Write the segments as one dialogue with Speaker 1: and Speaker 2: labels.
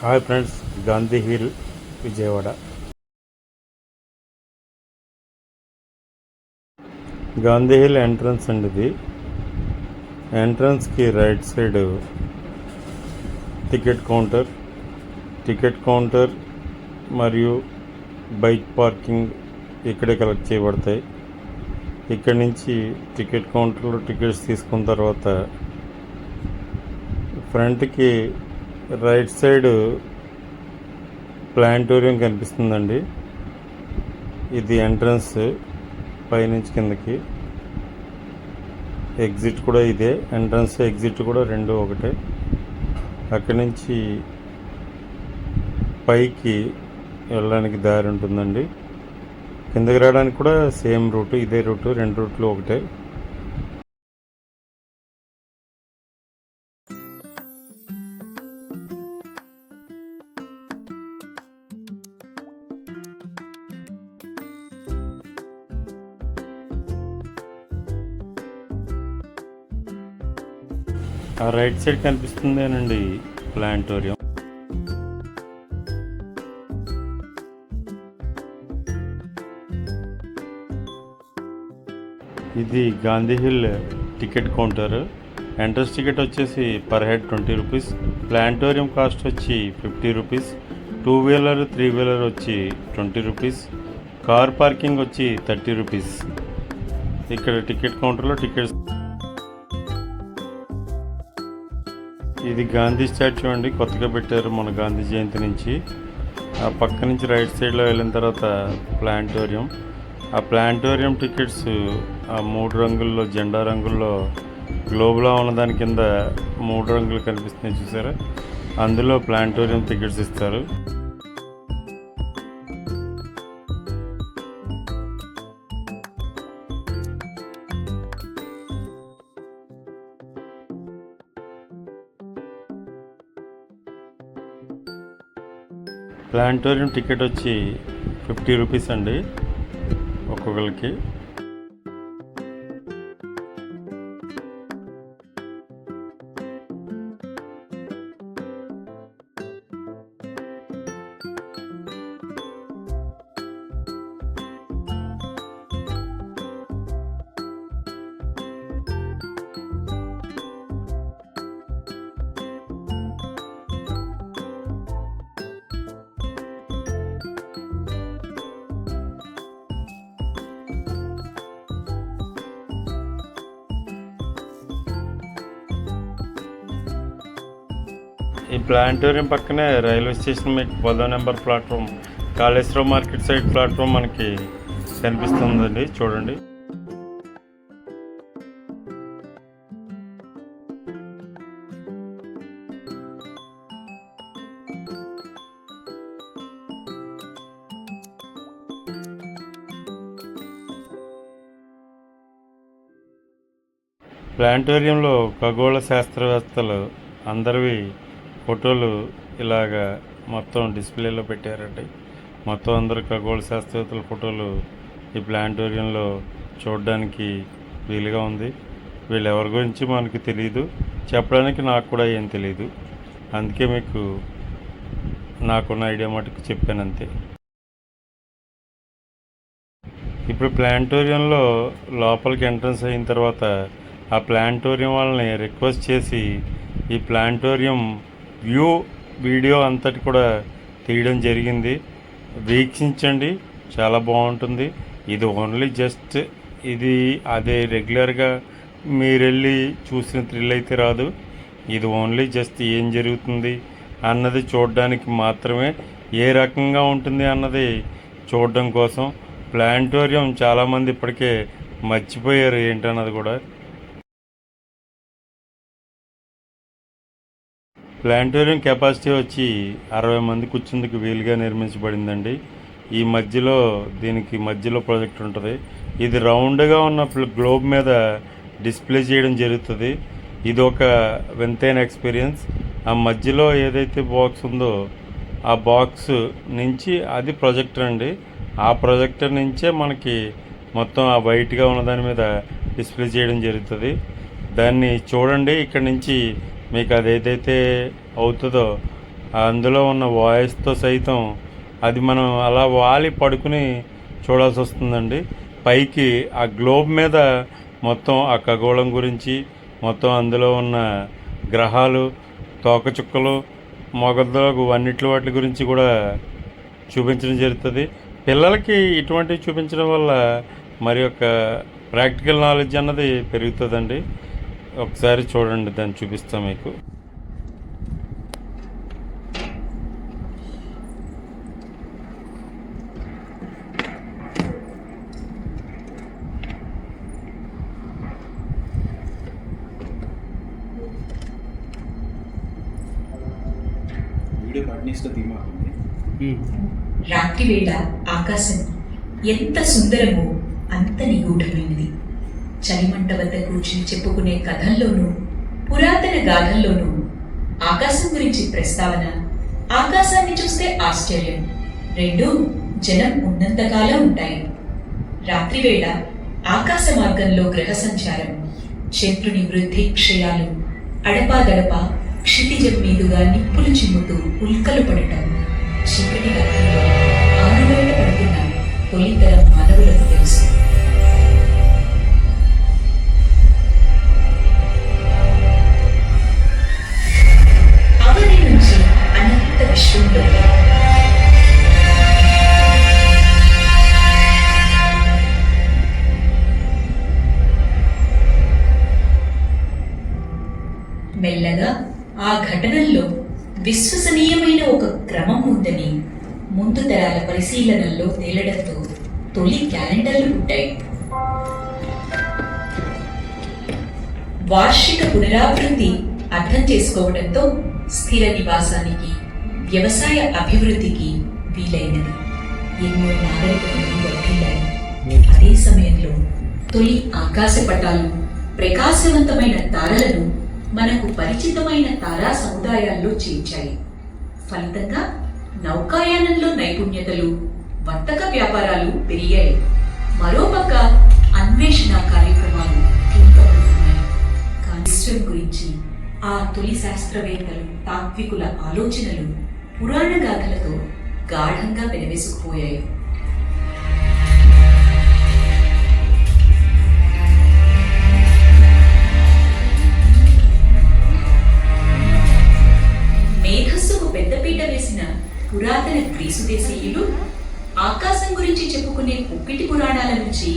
Speaker 1: Hi friends Gandhi hill Vijayawada. Gandhi hill entrance అండి ఇది ఎంట్రన్స్కి right side ticket counter. Ticket counter మరియు bike parking ఇక్కడే collect చేయబడతాయి. ఇక్కడి నుంచి టికెట్ కౌంటర్లో టికెట్స్ తీసుకున్న తర్వాత ఫ్రంట్కి రైట్ సైడ్ ప్లాంటోరియం కనిపిస్తుందండి. ఇది ఎంట్రన్స్ పైనుంచి కిందకి. ఎగ్జిట్ కూడా ఇదే. ఎంట్రన్స్ ఎగ్జిట్ కూడా రెండు ఒకటే. అక్కడి నుంచి పైకి వెళ్ళడానికి దారి ఉంటుందండి. కిందకి రావడానికి కూడా సేమ్ రూట్ ఇదే రూట్ రెండు రూట్లు ఒకటే. ఆ రైట్ సైడ్ కనిపిస్తుందేనండి ప్లాంటోరియం. ఇది Gandhi hill ticket counter. Entrance ticket వచ్చేసి per head twenty rupees. Planetarium cost వచ్చి fifty rupees. Two wheeler three wheeler వచ్చి ట్వంటీ రూపీస్. కార్ పార్కింగ్ వచ్చి థర్టీ రూపీస్. ఇక్కడ టికెట్ కౌంటర్లో టికెట్స్ ఇది గాంధీ స్టాచ్యూ అండి. కొత్తగా పెట్టారు మన గాంధీ జయంతి నుంచి. ఆ పక్క నుంచి రైట్ సైడ్లో వెళ్ళిన తర్వాత ప్లాంటోరియం. ఆ ప్లాంటోరియం టికెట్స్ ఆ మూడు రంగుల్లో జెండా రంగుల్లో గ్లోబ్లో ఉన్న దాని కింద మూడు రంగులు కనిపిస్తున్నాయి చూసారా? అందులో ప్లాంటోరియం టికెట్స్ ఇస్తారు. ప్లాంటోరియం టికెట్ వచ్చి ఫిఫ్టీ రూపీస్ అండి ఒక్కొక్కరికి. ఈ ప్లాంటోరియం పక్కనే రైల్వే స్టేషన్ మీకు పదో number platform. Kaleswaram market side platform మనకి కనిపిస్తుందండి. చూడండి. ప్లాంటోరియంలో ఖగోళ శాస్త్రవేత్తలు అందరివి ఫోటోలు ఇలాగా మొత్తం డిస్ప్లేలో పెట్టారండి. మొత్తం అందరు ఖగోళ శాస్త్రవేత్తల ఫోటోలు ఈ ప్లాంటోరియంలో చూడడానికి వీలుగా ఉంది. వీళ్ళు ఎవరి గురించి మనకు తెలియదు చెప్పడానికి నాకు కూడా ఏం తెలియదు అందుకే మీకు నాకున్న ఐడియా మటుకు చెప్పాను అంతే. ఇప్పుడు ప్లాంటోరియంలో లోపలికి ఎంట్రన్స్ అయిన తర్వాత ఆ ప్లాంటోరియం వాళ్ళని రిక్వెస్ట్ చేసి ఈ ప్లాంటోరియం వ్యూ వీడియో అంతటి కూడా తీయడం జరిగింది. వీక్షించండి చాలా బాగుంటుంది. ఇది ఓన్లీ జస్ట్ ఇది అదే రెగ్యులర్గా మీరు వెళ్ళి చూసిన థ్రిల్ అయితే రాదు. ఇది ఓన్లీ జస్ట్ ఏం జరుగుతుంది అన్నది చూడడానికి మాత్రమే. ఏ రకంగా ఉంటుంది అన్నది చూడడం కోసం. ప్లాంటోరియం చాలామంది ఇప్పటికే మర్చిపోయారు ఏంటన్నది కూడా. ప్లాంటోరియం కెపాసిటీ వచ్చి అరవై మంది కూర్చుందుకు వీలుగా నిర్మించబడిందండి. ఈ మధ్యలో దీనికి మధ్యలో ప్రాజెక్ట్ ఉంటుంది. ఇది రౌండ్గా ఉన్న గ్లోబ్ మీద డిస్ప్లే చేయడం జరుగుతుంది. ఇది ఒక వింతైన ఎక్స్పీరియన్స్. ఆ మధ్యలో ఏదైతే బాక్స్ ఉందో ఆ బాక్స్ నుంచి అది ప్రొజెక్టర్ అండి. ఆ ప్రొజెక్టర్ నుంచే మనకి మొత్తం ఆ వైట్గా ఉన్న దాని మీద డిస్ప్లే చేయడం జరుగుతుంది. దాన్ని చూడండి. ఇక్కడ నుంచి మీకు అదేదైతే అవుతుందో అందులో ఉన్న వాయిస్తో సైతం అది మనం అలా వాలి పడుకుని చూడాల్సి వస్తుందండి. పైకి ఆ గ్లోబ్ మీద మొత్తం ఆ ఖగోళం గురించి మొత్తం అందులో ఉన్న గ్రహాలు తోకచుక్కలు మొగద్దలకు అన్నిటి వాటి గురించి కూడా చూపించడం జరుగుతుంది. పిల్లలకి ఇటువంటివి చూపించడం వల్ల మరి యొక్క ప్రాక్టికల్ నాలెడ్జ్ అన్నది పెరుగుతుందండి. ఒకసారి చూడండి దాన్ని చూపిస్తాం మీకు.
Speaker 2: రాత్రివేళ ఆకాశం ఎంత సుందరమో అంత నిగూఢమైనది. చలిమంట వద్ద కూర్చుని చెప్పుకునే కథల్లోనూ పురాతన గాథల్లోనూ ఆకాశం గురించి ప్రస్తావన ఆకాశాన్ని చూస్తే ఆశ్చర్యం. రెండూ జనం ఉన్నంతకాలం ఉంటాయి. రాత్రివేళ ఆకాశ మార్గంలో గ్రహ సంచారం శత్రుని వృద్ధి క్షయాలు అడపాదడప క్షితిజం మీదుగా నిప్పులు చిమ్ముతూ ఉల్కలు పడటం చీకటి రాత్రిలో ఆరుబయట పడుతున్న తొలితరం మానవులకు తెలుసు. అనంత మెల్లగా ఆ ఘటనల్లో విశ్వసనీయమైన ఒక క్రమం ఉందని ముందు తరాల పరిశీలనల్లో తేలడంతో తొలి క్యాలెండర్లు పుట్టాయి. వార్షిక పునరావృత్తి అర్థం చేసుకోవడంతో స్థిర నివాసానికి వ్యవసాయ అభివృద్ధికి వీలైనది. ఎన్నో నాగరికతలు వర్ధిల్లాయి అదే సమయంలో తొలి ఆకాశ పటాలు ప్రకాశవంతమైన తారలను మనకు పరిచితమైన తారా సముదాయాల్లో చేర్చాయి. ఫలితంగా నౌకాయానంలో నైపుణ్యతలు వర్తక వ్యాపారాలు పెరిగాయి. మరోపక్క అన్వేషణ కార్యక్రమాలు పెంపొందుతున్నాయి కానీ గురించి ఆ తొలి శాస్త్రవేత్తలు తాత్వికుల ఆలోచనలు పురాణ గాథలతో గాఢంగా పెనవేసుకుపోయాయి. మేఘస్సుకు పెద్దపీట వేసిన పురాతన గ్రీసు దేశీయులు ఆకాశం గురించి చెప్పుకునే పుప్పిటి పురాణాల నుంచి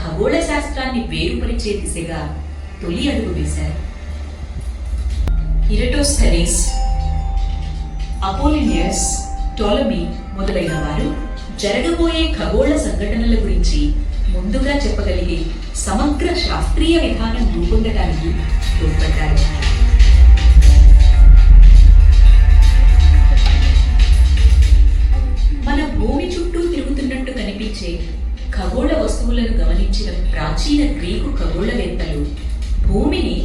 Speaker 2: ఖగోళ శాస్త్రాన్ని వేరుపరిచే దిశగా తొలి అడుగు వేశారు. ఇరటోస్థెరీస్ అపోలినియస్ టోలమీ మొదలైన వారు జరగబోయే ఖగోళ సంఘటనల గురించి ముందుగా చెప్పగలిగే సమగ్ర శాస్త్రీయ విధానం రూపొందడానికి తోడ్పడ్డారు. మన భూమి చుట్టూ తిరుగుతున్నట్టు కనిపించే ఖగోళ వస్తువులను గమనించిన ప్రాచీన గ్రీకు ఖగోళవేత్తలు భూమిని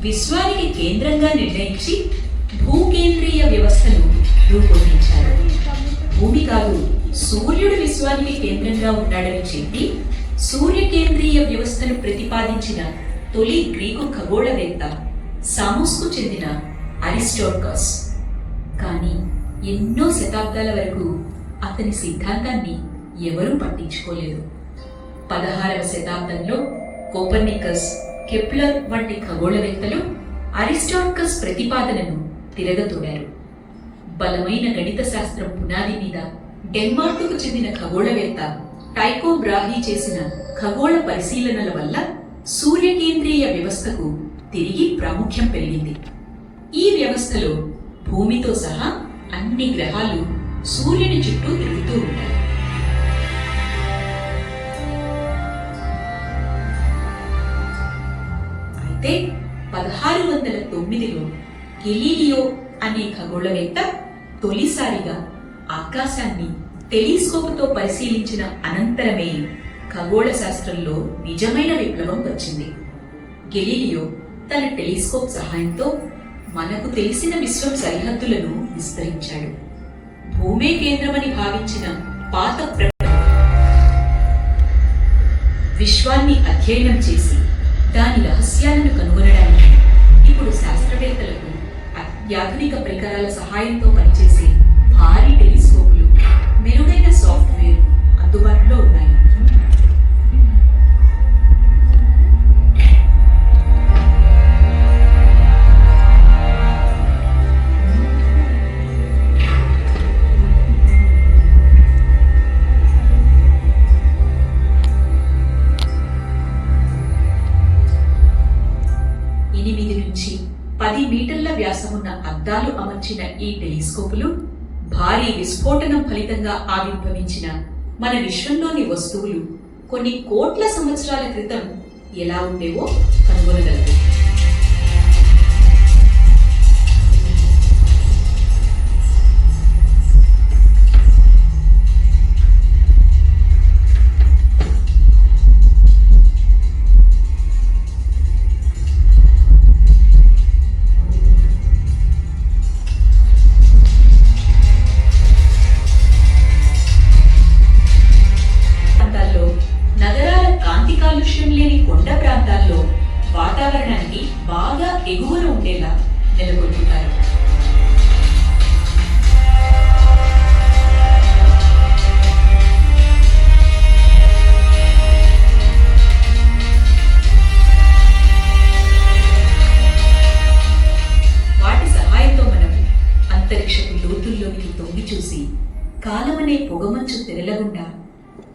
Speaker 2: విశ్వానికి కేంద్రంగా నిర్ణయించి సూర్యుడు కేంద్రంగా ఉన్నాడని చెప్పి సూర్యకేంద్రీయ వ్యవస్థను ప్రతిపాదించిన తొలి గ్రీకు ఖగోళవేత్త సామోస్కు చెందిన అరిస్టోర్కస్. కానీ ఎన్నో శతాబ్దాల వరకు అతని సిద్ధాంతాన్ని ఎవరూ పట్టించుకోలేదు. పదహారవ శతాబ్దంలో కోపర్నికస్ కెప్లర్ వంటి ఖగోళవేత్తలు అరిస్టార్కస్ ప్రతిపాదనను తిరగతోడారు బలమైన గణిత శాస్త్రం పునాది మీద డెన్మార్క్కు చెందిన ఖగోళవేత్త టైకో బ్రాహీ చేసిన ఖగోళ పరిశీలనల వల్ల సూర్యకేంద్రీయ వ్యవస్థకు తిరిగి ప్రాముఖ్యం పెరిగింది. ఈ వ్యవస్థలో భూమితో సహా అన్ని గ్రహాలు సూర్యుని చుట్టూ తిరుగుతూ ఉంటాయి. అయితే పదహారు వందల తొమ్మిదిలో గెలీలియో అనే ఖగోళవేత్త తొలిసారిగా ఆకాశాన్ని టెలిస్కోప్తో పరిశీలించిన అనంతరమే ఖగోళ శాస్త్రంలో నిజమైన విప్లవం వచ్చింది. గెలీలియో తన టెలిస్కోప్ సహాయంతో మనకు తెలిసిన విశ్వం సరిహద్దులను విస్తరించాడు. భూమే కేంద్రమని భావించిన పాత ప్ర విశ్వాన్ని అధ్యయనం చేసి దాని రహస్యాలను కనుగొనడానికి ఇప్పుడు శాస్త్రవేత్తలకు అత్యాధునిక పరికరాల సహాయంతో పనిచేసే భారీ ఈ టెలిస్కోపులు భారీ విస్ఫోటనం ఫలితంగా ఆవిర్భవించిన మన విశ్వంలోని వస్తువులు కొన్ని కోట్ల సంవత్సరాల క్రితం ఎలా ఉండేవో కనుగొనగలరు.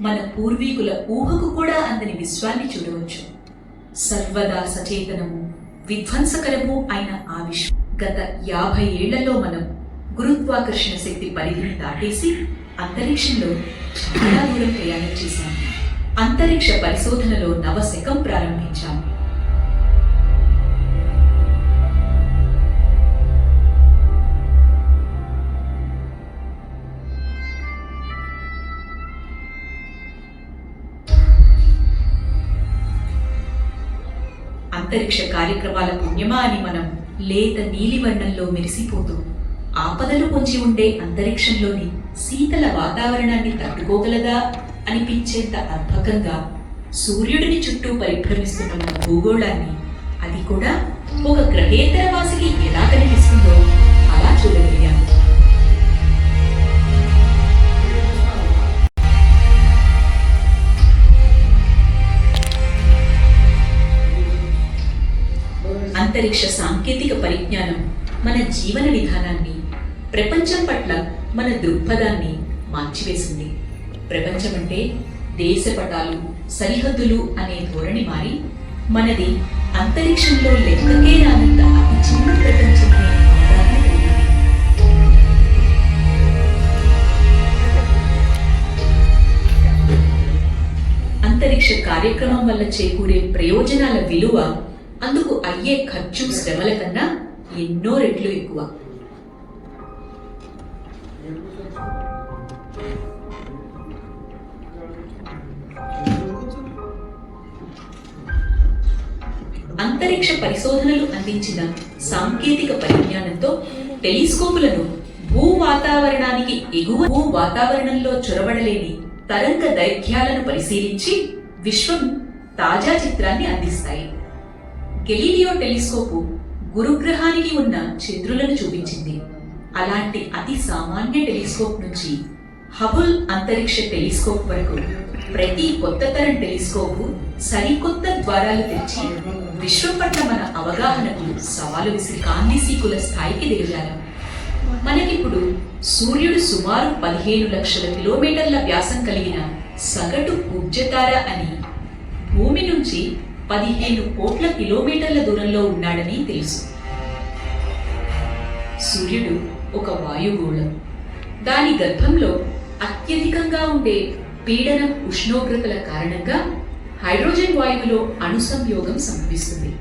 Speaker 2: మన పూర్వీకుల ఊహకు కూడా అందని విశ్వాన్ని చూడవచ్చు. సర్వదా సచేతనము విధ్వంసకరము అయిన ఆ విశ్వం. గత యాభై ఏళ్ళలో మనం గురుత్వాకర్షణ శక్తి పరిధిని దాటేసి అంతరిక్షంలో చాలా దూరం ప్రయాణం చేశాం అంతరిక్ష పరిశోధనలో నవశకం ప్రారంభించాం అంతరిక్ష కార్యక్రమాల పుణ్యమా అని మనం లేత నీలివర్ణంలో మెరిసిపోతూ ఆపదలు పొంచి ఉండే అంతరిక్షంలోని శీతల వాతావరణాన్ని తట్టుకోగలదా అనిపించేంత అద్భుతంగా సూర్యుడిని చుట్టూ పరిభ్రమిస్తున్న మన భూగోళాన్ని అది కూడా ఒక గ్రహేతర వాసికి ఎలా కనిపిస్తుందో అలా చూడగలిగాము అంతరిక్ష సాంకేతిక పరిజ్ఞానం మన జీవన విధానాన్ని ప్రపంచం పట్ల మన దృక్పథాన్ని మార్చివేసింది. ప్రపంచం అంటే దేశపటాలు సరిహద్దులు అనే ధోరణి మారి మనది అంతరిక్షంలో లెక్కకే రానంత అతి చిన్న ప్రపంచం అంతరిక్ష కార్యక్రమం వల్ల చేకూరే ప్రయోజనాల విలువ అందుకు అయ్యే ఖర్చు శ్రమల కన్నా ఎన్నో రెట్లు ఎక్కువ. అంతరిక్ష పరిశోధనలు అందించిన సాంకేతిక పరిజ్ఞానంతో టెలిస్కోపులను భూ వాతావరణానికి ఎగువ భూ వాతావరణంలో చొరబడలేని తరంగ దైర్ఘ్యాలను పరిశీలించి విశ్వం తాజా చిత్రాన్ని అందిస్తాయి. గెలీలియో టెలిస్కోపు గురుగ్రహానికి ఉన్న చంద్రులను చూపించింది. అలాంటి అతి సామాన్య టెలిస్కోప్ నుంచి హబుల్ అంతరిక్ష టెలిస్కోప్ వరకు ప్రతి కొత్త తరం టెలిస్కోపు సరికొత్త ద్వారాలు తెచ్చి విశ్వం పట్ల మన అవగాహనకు సవాలు విసిరి కాందిసీకుల స్థాయికి దిగజారు. మనకిప్పుడు సూర్యుడు సుమారు పదిహేను లక్షల కిలోమీటర్ల వ్యాసం కలిగిన సగటు కుబ్జతార అని భూమి నుంచి పదిహేను కోట్ల కిలోమీటర్ల దూరంలో ఉన్నాడని తెలుసు. సూర్యుడు ఒక వాయుగోళం. దాని గర్భంలో అత్యధికంగా ఉండే పీడనం ఉష్ణోగ్రతల కారణంగా హైడ్రోజన్ వాయువులో అణుసంయోగం సంభవిస్తుంది.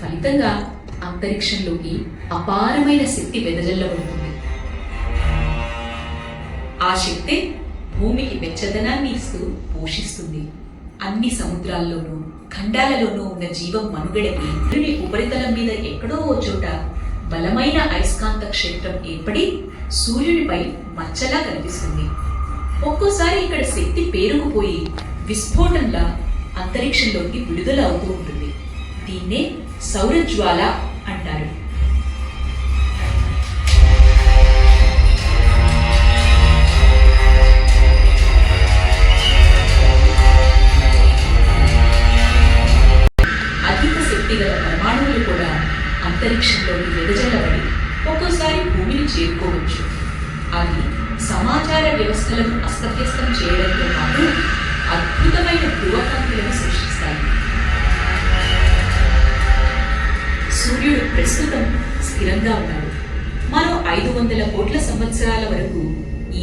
Speaker 2: ఫలితంగా అంతరిక్షంలోకి అపారమైన శక్తి వెదజల్లబడుతుంది. ఆ శక్తి భూమికి వెచ్చదనాన్ని ఇస్తూ పోషిస్తుంది. అన్ని సముద్రాల్లోనూ ఖండాలలోనూ ఉన్న జీవం మనుగడకి భూమి ఉపరితలం మీద ఎక్కడో చోట బలమైన అయస్కాంత క్షేత్రం ఏర్పడి సూర్యునిపై మచ్చలా కనిపిస్తుంది. ఒక్కోసారి ఇక్కడ శక్తి పేరుకుపోయి విస్ఫోటంలా అంతరిక్షంలోకి విడుదల అవుతూ ఉంటుంది. దీన్నే సౌరజ్వాల అంటారు. వ్యవస్థలను అస్తవ్యస్తం చేయడంతో పాటు అద్భుతమైన ధ్రువకాంతులను సృష్టిస్తాయి. సూర్యుడు ప్రస్తుతం స్థిరంగా ఉన్నాడు. మరో ఐదు వందల కోట్ల సంవత్సరాల వరకు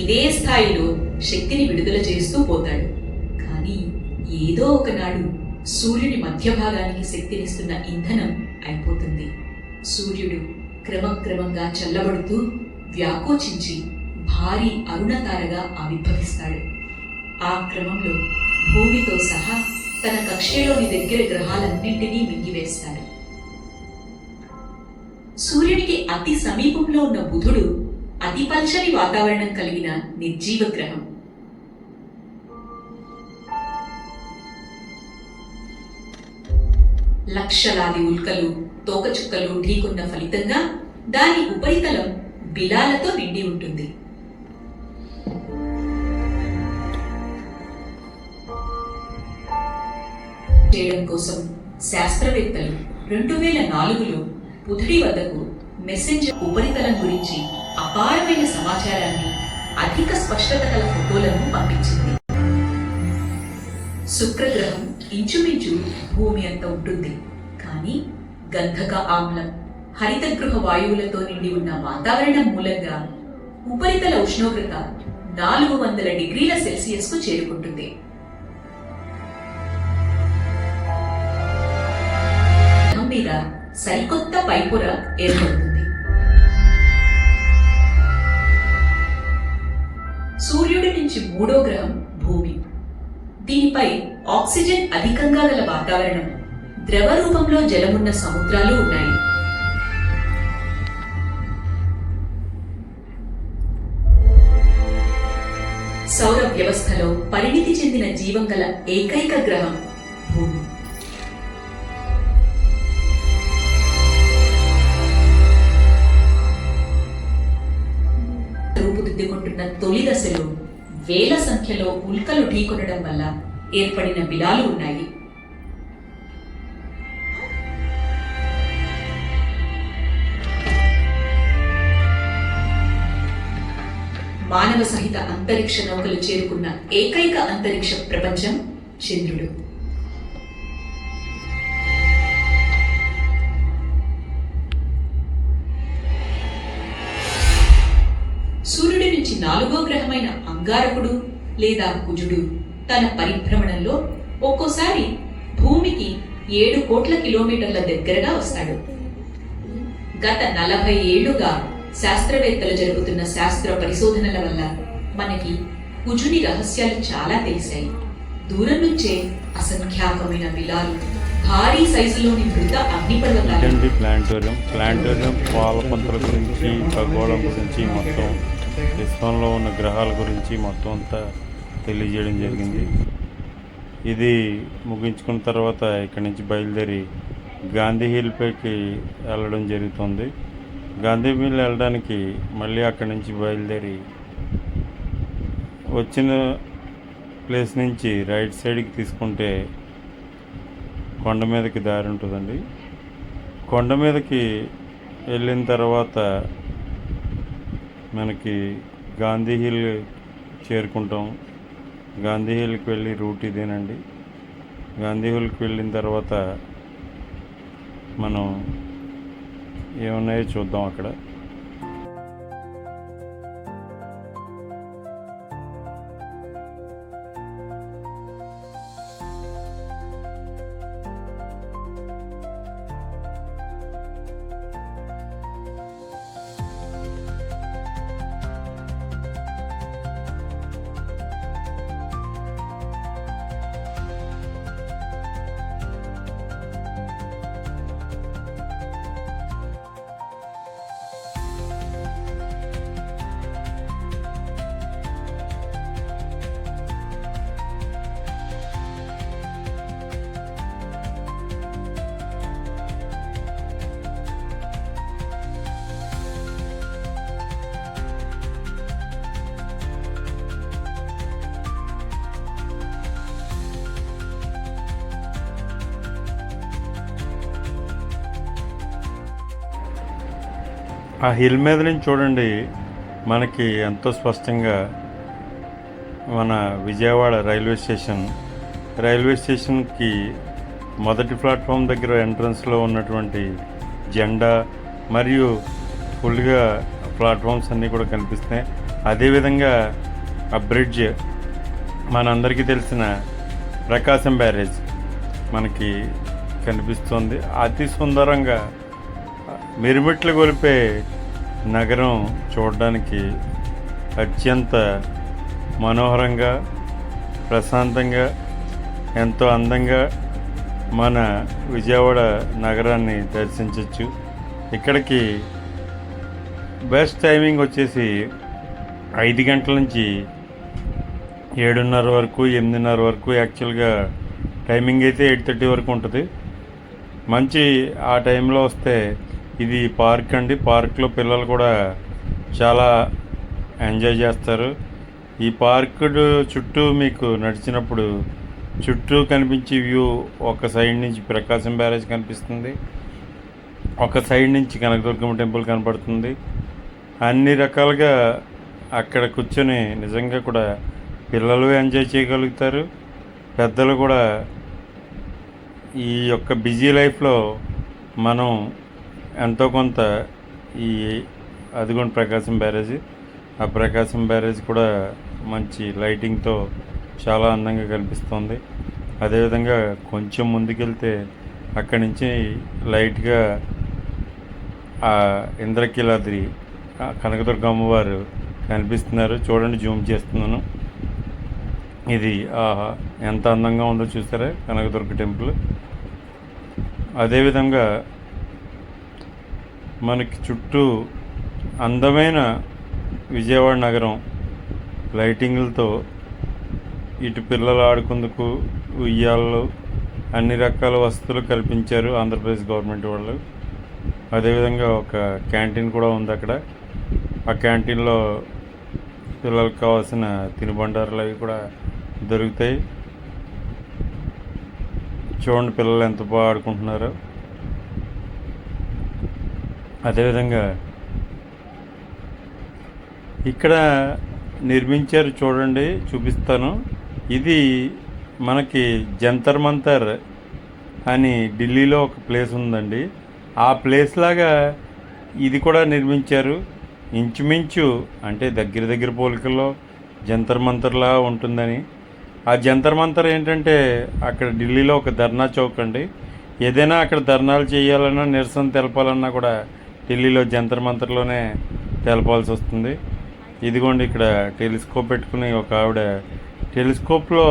Speaker 2: ఇదే స్థాయిలో శక్తిని విడుదల చేస్తూ పోతాడు. కానీ ఏదో ఒకనాడు సూర్యుని మధ్య భాగానికి శక్తినిస్తున్న ఇంధనం అయిపోతుంది. సూర్యుడు క్రమక్రమంగా చల్లబడుతూ వ్యాకోచించి భారీ అరుణతారగా ఆవిర్భవిస్తాడు. ఆ క్రమంలో భూమితో సహా తన కక్షలోని దగ్గర గ్రహాలన్నింటినీ మింగివేస్తాడు. సూర్యుడికి అతి సమీపంలో ఉన్న బుధుడు అతి పల్చని వాతావరణం కలిగిన నిర్జీవ గ్రహం. లక్షలాది ఉల్కలు తోకచుక్కలు ఢీకున్న ఫలితంగా దాని ఉపరితలం బిలాలతో నిండి ఉంటుంది. చేయడం కోసం శాస్త్రవేత్తలు రెండు వేల నాలుగులో బుధుడి వద్దకు మెసెంజర్ ఉపరితలం గురించి అపారమైన సమాచారాన్ని అధిక స్పష్టత గల ఫోటోలను పంపించింది. శుక్రగ్రహం ఇంచుమించు భూమి అంత ఉంటుంది. కానీ గంధక ఆమ్లం హరితగృహ వాయువులతో నిండి ఉన్న వాతావరణం మూలంగా ఉపరితల ఉష్ణోగ్రత నాలుగు వందల డిగ్రీల సెల్సియస్కు చేరుకుంటుంది. మీద సరికొత్త పైపొర ఏర్పడుతుంది. సూర్యుడి నుంచి మూడో గ్రహం భూమి. దీనిపై ఆక్సిజన్ అధికంగా గల వాతావరణం ద్రవ రూపంలో జలమున్న సముద్రాలు ఉన్నాయి. సౌర వ్యవస్థలో పరిణితి చెందిన జీవం గల ఏకైక గ్రహం భూమి. తొలి దశలో వేల సంఖ్యలో ఉల్కలు ఢీకొనడం వల్ల ఏర్పడిన బిలాలు ఉన్నాయి. మానవ సహిత అంతరిక్ష నౌకలు చేరుకున్న ఏకైక అంతరిక్ష ప్రపంచం చంద్రుడు. గ్రహమైన అంగారకుడు లేదా కుజుడు. తన పరిభ్రమణంలో ఒక్కోసారి భూమికి ఏడు కోట్ల కిలోమీటర్ల దగ్గరగా వస్తాడు. గత నలభై ఏళ్ళుగా శాస్త్రవేత్తలు జరుపుతున్న శాస్త్ర పరిశోధనల వల్ల మనకి కుజుని రహస్యాలు చాలా తెలిసాయి. దూరం నుంచే అసంఖ్యాకమైన విలాలు భారీ సైజులోని మృత అగ్నిపర్వతాలు
Speaker 1: ప్లాంటోరియం. ప్లాంటోరియం పాలపంతల గురించి ఖగోళం గురించి మొత్తం విశ్వంలో ఉన్న గ్రహాల గురించి మొత్తం అంతా తెలియజేయడం జరిగింది. ఇది ముగించుకున్న తర్వాత ఇక్కడి నుంచి బయలుదేరి గాంధీ హిల్ పైకి వెళ్ళడం జరుగుతుంది. గాంధీ హిల్ వెళ్ళడానికి మళ్ళీ అక్కడి నుంచి బయలుదేరి వచ్చిన ప్లేస్ నుంచి రైట్ సైడ్కి తీసుకుంటే కొండ మీదకి దారి ఉంటుందండి. కొండ మీదకి వెళ్ళిన తర్వాత మనకి గాంధీ హిల్ చేరుకుంటాం. గాంధీ హిల్కి వెళ్ళి రూట్ ఇదేనండి. గాంధీ హిల్కి వెళ్ళిన తర్వాత మనం ఏమున్నాయో చూద్దాం అక్కడ. ఆ హిల్ మీద నుంచి చూడండి మనకి ఎంతో స్పష్టంగా మన విజయవాడ రైల్వే స్టేషన్ రైల్వే స్టేషన్కి మొదటి ప్లాట్ఫామ్ దగ్గర ఎంట్రన్స్లో ఉన్నటువంటి జెండా మరియు ఫుల్గా ప్లాట్ఫామ్స్ అన్నీ కూడా కనిపిస్తున్నాయి. అదేవిధంగా ఆ బ్రిడ్జ్ మనందరికీ తెలిసిన ప్రకాశం బ్యారేజ్ మనకి కనిపిస్తుంది. అతి సుందరంగా మిరుమిట్లు గొలిపే నగరం చూడడానికి అత్యంత మనోహరంగా ప్రశాంతంగా ఎంతో అందంగా మన విజయవాడ నగరాన్ని దర్శించవచ్చు ఇక్కడికి బెస్ట్ టైమింగ్ వచ్చేసి ఐదు గంటల నుంచి ఏడున్నర వరకు ఎనిమిదిన్నర వరకు యాక్చువల్గా టైమింగ్ అయితే ఎయిట్ థర్టీ వరకు ఉంటుంది. మంచి ఆ టైంలో వస్తే ఇది పార్క్ అండి. పార్క్లో పిల్లలు కూడా చాలా ఎంజాయ్ చేస్తారు. ఈ పార్క్ చుట్టూ మీకు నడిచినప్పుడు చుట్టూ కనిపించే వ్యూ ఒక సైడ్ నుంచి ప్రకాశం బ్యారేజ్ కనిపిస్తుంది. ఒక సైడ్ నుంచి కనకదుర్గమ్మ టెంపుల్ కనపడుతుంది. అన్ని రకాలుగా అక్కడ కూర్చొని నిజంగా కూడా పిల్లలు ఎంజాయ్ చేయగలుగుతారు. పెద్దలు కూడా ఈ యొక్క బిజీ లైఫ్లో మనం ఎంతో కొంత ఈ అదిగోండి ప్రకాశం బ్యారేజ్. ఆ ప్రకాశం బ్యారేజ్ కూడా మంచి లైటింగ్తో చాలా అందంగా కనిపిస్తుంది. అదేవిధంగా కొంచెం ముందుకెళ్తే అక్కడి నుంచి లైట్గా ఆ ఇంద్రకీలాద్రి కనకదుర్గమ్మ కనకదుర్గ అమ్మవారు కనిపిస్తున్నారు. చూడండి జూమ్ చేస్తున్నాను. ఇది ఆహా ఎంత అందంగా ఉందో చూసారా? కనకదుర్గ టెంపుల్. అదేవిధంగా మనకి చుట్టూ అందమైన విజయవాడ నగరం లైటింగ్లతో ఇటు పిల్లలు ఆడుకుందుకు ఉయ్యాలలు అన్ని రకాల వసతులు కల్పించారు ఆంధ్రప్రదేశ్ గవర్నమెంట్ వాళ్ళు. అదేవిధంగా ఒక క్యాంటీన్ కూడా ఉంది అక్కడ. ఆ క్యాంటీన్లో పిల్లలకు కావాల్సిన తినుబండారాలు అవి కూడా దొరుకుతాయి. చూడండి పిల్లలు ఎంత బాగా ఆడుకుంటున్నారో. అదేవిధంగా ఇక్కడ నిర్మించారు చూడండి చూపిస్తాను. ఇది మనకి జంతర్ మంతర్ అని ఢిల్లీలో ఒక ప్లేస్ ఉందండి. ఆ ప్లేస్ లాగా ఇది కూడా నిర్మించారు. ఇంచుమించు అంటే దగ్గర దగ్గర పోలికల్లో జంతర్ మంతర్లా ఉంటుందని. ఆ జంతర్ మంతర్ ఏంటంటే అక్కడ ఢిల్లీలో ఒక ధర్నా చౌక్ అండి. ఏదైనా అక్కడ ధర్నాలు చేయాలన్నా నిరసన తెలపాలన్నా కూడా ఢిల్లీలో జంతర్ మంతర్లోనే తెలపాల్సి వస్తుంది. ఇదిగోండి ఇక్కడ టెలిస్కోప్ పెట్టుకుని ఒక ఆవిడ టెలిస్కోప్లో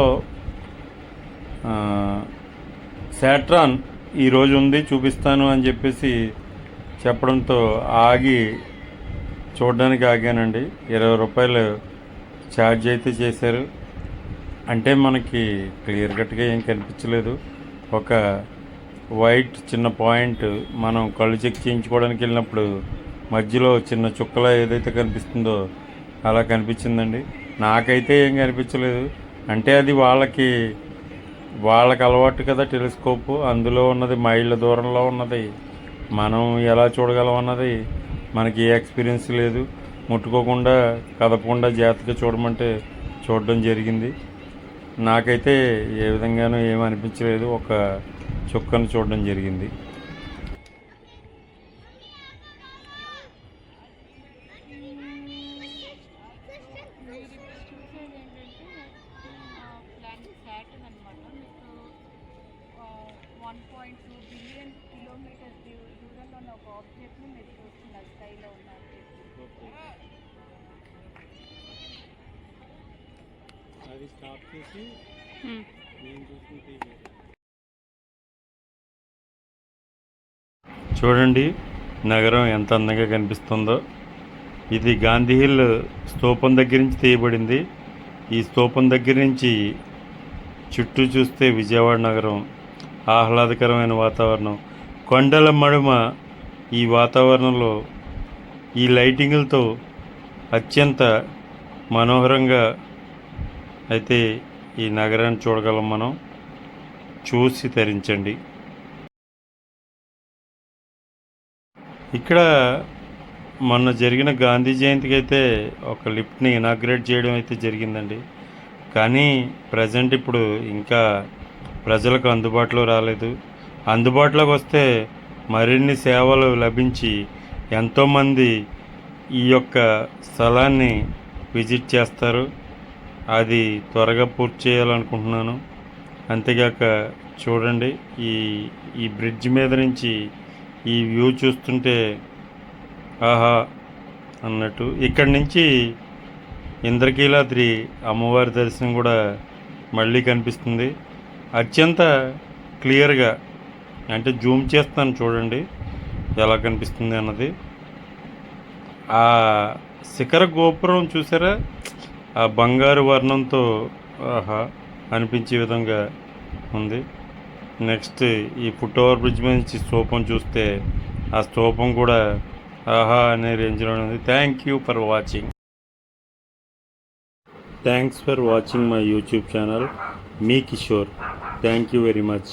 Speaker 1: శాట్రాన్ ఈరోజు ఉంది చూపిస్తాను అని చెప్పేసి చెప్పడంతో ఆగి చూడడానికి ఆగానండి. ఇరవై రూపాయలు ఛార్జ్ అయితే చేశారు. అంటే మనకి క్లియర్ కట్గా ఏం కనిపించలేదు. ఒక వైట్ చిన్న పాయింట్ మనం కళ్ళు చెక్ చేయించుకోవడానికి వెళ్ళినప్పుడు మధ్యలో చిన్న చుక్కల ఏదైతే కనిపిస్తుందో అలా కనిపించిందండి. నాకైతే ఏం కనిపించలేదు. అంటే అది వాళ్ళకి వాళ్ళకి అలవాటు కదా టెలిస్కోప్. అందులో ఉన్నది మైళ్ళ దూరంలో ఉన్నది. మనం ఎలా చూడగలం అన్నది మనకి ఏ ఎక్స్పీరియన్స్ లేదు. ముట్టుకోకుండా కదపకుండా జాగ్రత్తగా చూడమంటే చూడడం జరిగింది. నాకైతే ఏ విధంగానూ ఏమీ అనిపించలేదు. ఒక చుక్కను చూడడం జరిగింది. చూడండి నగరం ఎంత అందంగా కనిపిస్తుందో. ఇది గాంధీ హిల్ స్తూపం దగ్గర నుంచి తీయబడింది. ఈ స్తూపం దగ్గర నుంచి చుట్టూ చూస్తే విజయవాడ నగరం ఆహ్లాదకరమైన వాతావరణం. కొండల మడుమ ఈ వాతావరణంలో ఈ లైటింగులతో అత్యంత మనోహరంగా అయితే ఈ నగరాన్ని చూడగలం మనం. చూసి తరించండి. ఇక్కడ మొన్న జరిగిన గాంధీ జయంతికి అయితే ఒక లిఫ్ట్ని ఇనాగ్రేట్ చేయడం అయితే జరిగిందండి. కానీ ప్రజెంట్ ఇప్పుడు ఇంకా ప్రజలకు అందుబాటులో రాలేదు. అందుబాటులోకి వస్తే మరిన్ని సేవలు లభించి ఎంతోమంది ఈ యొక్క స్థలాన్ని విజిట్ చేస్తారు. అది త్వరగా పూర్తి చేయాలనుకుంటున్నాను. అంతేగాక చూడండి ఈ ఈ బ్రిడ్జ్ మీద నుంచి ఈ వ్యూ చూస్తుంటే ఆహా అన్నట్టు. ఇక్కడి నుంచి ఇంద్రకీలాద్రి అమ్మవారి దర్శనం కూడా మళ్ళీ కనిపిస్తుంది. అత్యంత క్లియర్గా అంటే జూమ్ చేస్తాను చూడండి ఎలా కనిపిస్తుంది అన్నది. ఆ శిఖర గోపురం చూసారా? ఆ బంగారు వర్ణంతో ఆహా అనిపించే విధంగా ఉంది. నెక్స్ట్ ఈ ఫుట్ఓవర్ బ్రిడ్జ్ మీద నుంచి స్తూపం చూస్తే ఆ స్తూపం కూడా ఆహా అనే రేంజ్లో ఉంది. Thank you for watching thanks for watching my YouTube channel me Kishore. Thank you very much